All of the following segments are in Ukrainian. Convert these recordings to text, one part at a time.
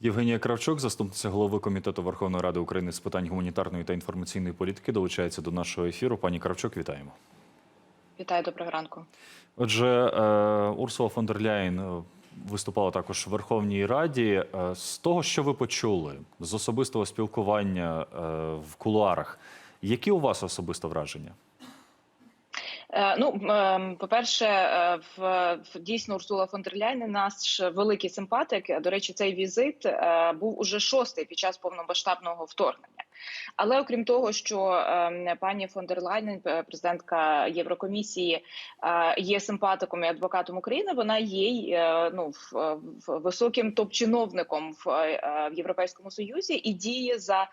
Євгенія Кравчук, заступниця голови комітету Верховної Ради України з питань гуманітарної та інформаційної політики, долучається до нашого ефіру. Пані Кравчук, вітаємо. Вітаю, доброго ранку. Отже, е, Урсула фон дер Ляєн е, виступала також в Верховній Раді. Е, З того, що ви почули з особистого спілкування в кулуарах, які у вас особисто враження? Е, Ну, ем, по-перше, е, в, дійсно Урсула фон дер Ляйн наш великий симпатик. До речі, цей візит е, був уже шостий під час повномасштабного вторгнення. Але окрім того, що ем, пані фон дер Ляйн, е, президентка Єврокомісії, е, є симпатиком і адвокатом України, вона є е, ну, високим топ-чиновником в, Європейському Союзі і діє за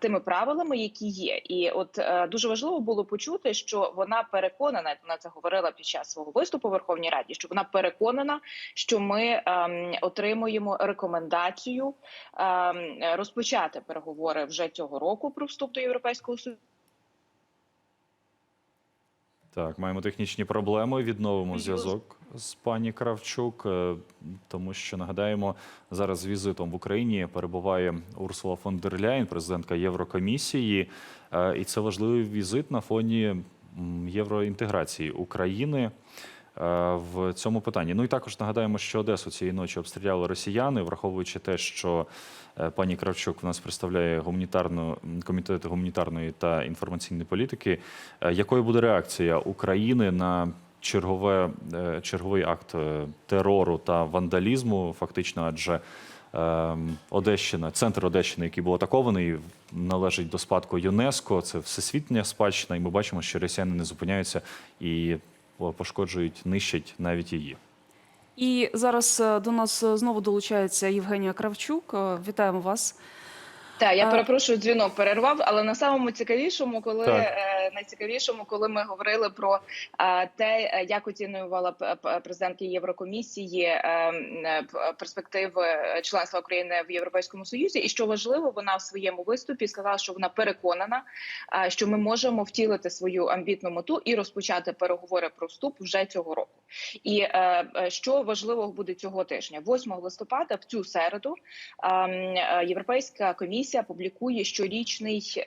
тими правилами, які є. І от дуже важливо було почути, що вона переконана, вона це говорила під час свого виступу в Верховній Раді, що вона переконана, що ми ем, отримуємо рекомендацію ем, розпочати переговори вже цього року про вступ до Європейського Союзу. Так, маємо технічні проблеми. Відновимо зв'язок з пані Кравчук, е, тому що нагадаємо, зараз з візитом в Україні перебуває Урсула фон дер Ляєн, президентка Єврокомісії, Е, і це важливий візит на фоні євроінтеграції України. Е, В цьому питанні. Ну і також нагадаємо, що Одесу цієї ночі обстріляли росіяни, враховуючи те, що е, пані Кравчук в нас представляє гуманітарну комітет гуманітарної та інформаційної політики. Е, Якою буде реакція України на чергове, черговий акт терору та вандалізму? Фактично, адже ем, Одещина, центр Одещини, який був атакований, належить до спадку ЮНЕСКО. Це всесвітня спадщина, і ми бачимо, що росіяни не зупиняються і пошкоджують, нищать навіть її. І зараз е, до нас е, знову долучається Євгенія Кравчук. Е, Вітаємо вас. Так, я А- перепрошую, дзвінок перервав, але на самому цікавішому, коли Так. Найцікавішому, коли ми говорили про е, те, як оцінювала президентка Єврокомісії е, перспективи членства України в Європейському Союзі, і що важливо, вона в своєму виступі сказала, що вона переконана, е, що ми можемо втілити свою амбітну мету і розпочати переговори про вступ вже цього року. І що важливого буде цього тижня, 8 листопада, в цю середу, Європейська комісія публікує щорічний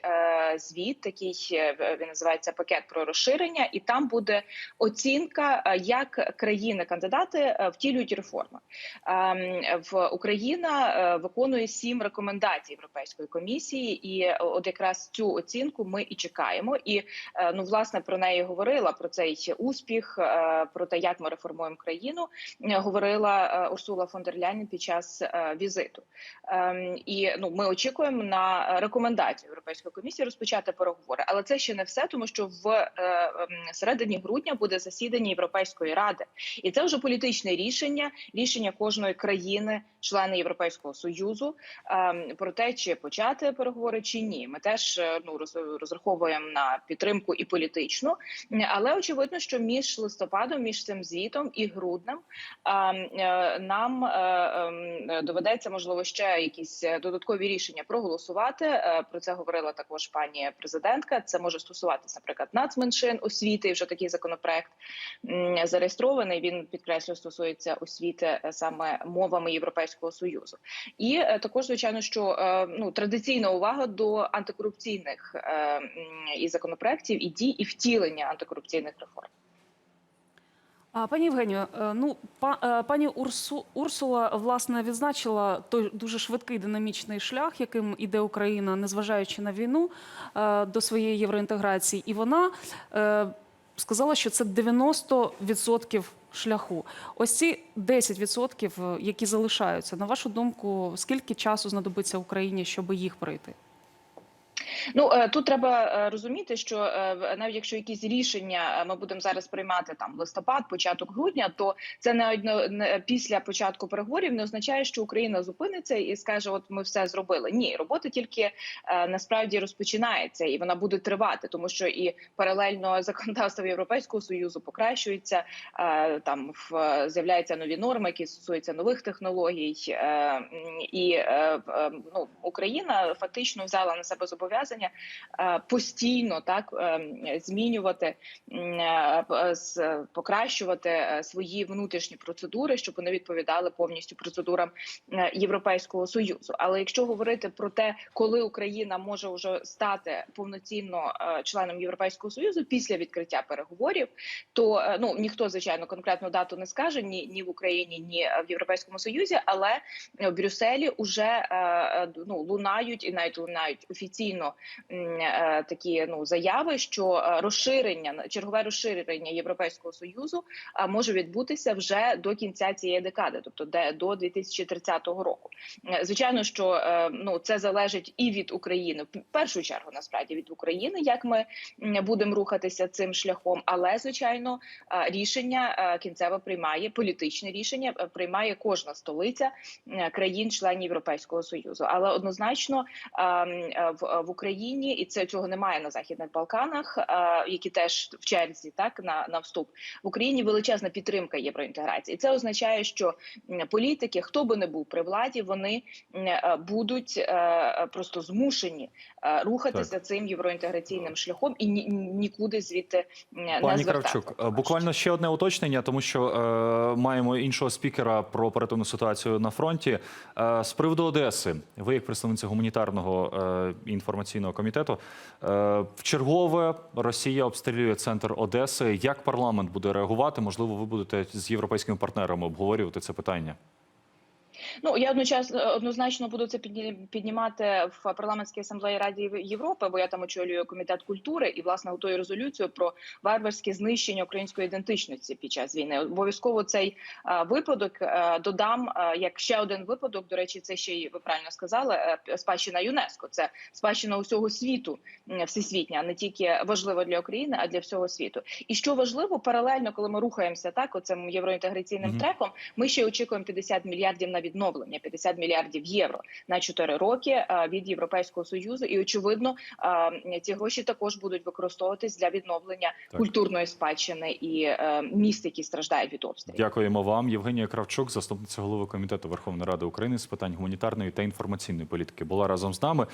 звіт, такий е, він називається пакет про розширення, і там буде оцінка, е, як країни-кандидати е, втілюють реформи. Ем, В Україна е, виконує сім рекомендацій Європейської комісії, і от якраз цю оцінку ми і чекаємо. І ну власне про неї говорила про цей успіх, про те, як ми реформуємо країну. Говорила Урсула фон дер Ляйн під час візиту. Ем, І ну ми очікуємо на рекомендацію Європейської комісії розпочати переговори. Але це ще не все, тому що в е, ем, середині грудня буде засідання Європейської ради, і це вже політичне рішення, рішення кожної країни, члени Європейського союзу, ем, про те, чи почати переговори чи ні. Ми теж е, ну розраховуємо на підтримку і політичну, але очевидно, що між листопадом, між цим звітом і груднем ем, е, нам доведеться можливо ще якісь додаткові рішення проголосувати. Про це говорила також пані президентка. Це може стосуватися, наприклад, нацменшин освіти. Вже такий законопроект зареєстрований. Він підкреслює, стосується освіти е, саме мовами Європейського союзу. І е, також звичайно, що е, ну традиційна увага до антикорупційних і законопроектів, і дій, і втілення антикорупційних реформ. Пані Євгенію, е, ну е, пані Урсу, Урсула власне відзначила той дуже швидкий динамічний шлях, яким іде Україна, незважаючи на війну е, до своєї євроінтеграції, і вона сказала, що це 90% шляху. Ось ці 10%, е, які залишаються, на вашу думку, скільки часу знадобиться Україні, щоб їх пройти? Ну е, тут треба е, розуміти, що е, навіть якщо якісь рішення ми будемо зараз приймати там листопад, початок грудня, то це не одно після початку переговорів не означає, що Україна зупиниться і скаже: От ми все зробили. Ні, робота тільки насправді розпочинається і вона буде тривати, тому що і паралельно законодавство Європейського союзу покращується. Там в з'являються нові норми, які стосуються нових технологій, і ну Україна фактично взяла на себе зобов'язання зобов'язання е, постійно так е, змінювати, е, покращувати свої внутрішні процедури, щоб вони відповідали повністю процедурам Європейського союзу. Але якщо говорити про те, коли Україна може вже стати повноцінно членом Європейського союзу після відкриття переговорів, то ну ніхто звичайно конкретну дату не скаже ні, ні в Україні, ні в Європейському Союзі, але в Брюсселі вже ну лунають і навіть лунають офіційно такі ну заяви, що е, розширення чергове розширення Європейського союзу а, може відбутися вже до кінця цієї декади, тобто де до 2030 року. Е, Звичайно, що е, ну це залежить і від України, в першу чергу, насправді від України, як ми будемо рухатися цим шляхом. Але звичайно, е, рішення е, кінцеве приймає політичне рішення, е, приймає кожна столиця е, країн-членів Європейського союзу. Але однозначно е, м, е, в, в Україні і це цього немає на західних Балканах, е, які теж в черзі так на, на вступ в Україні величезна підтримка євроінтеграції. Це означає, що політики, хто би не був при владі, вони е, будуть е, просто змушені рухатися цим євроінтеграційним шляхом і ні, нікуди звідти не Пані. Кравчук, буквально ще одне уточнення, тому що е, маємо іншого спікера про оперативну ситуацію на фронті. Е, з приводу Одеси, ви як представниця гуманітарного е, інформаційного комітету, е, в чергове Росія обстрілює центр Одеси. Як парламент буде реагувати? Можливо, ви будете з європейськими партнерами обговорювати це питання. Ну я одночасно однозначно буду це піднімати в парламентській асамблеї Раді Європи, бо я там очолюю комітет культури і власне готую резолюцію про варварське знищення української ідентичності під час війни. Обов'язково цей е, випадок е, додам е, як ще один випадок. До речі, це ще й ви правильно сказали. е, Спадщина ЮНЕСКО. Це спадщина усього світу, всесвітня, не тільки важливо для України, а для всього світу. І що важливо, паралельно, коли ми рухаємося так, оцим євроінтеграційним Мгм. треком, ми ще очікуємо 50 мільярдів на відновлення, 50 мільярдів євро на 4 роки е, від Європейського союзу. І очевидно, е, ці гроші також будуть використовуватись для відновлення Так. культурної спадщини і е, міст, які страждають від обстрілів. Дякуємо вам, Євгенія Кравчук, заступниця голови комітету Верховної Ради України з питань гуманітарної та інформаційної політики, була разом з нами.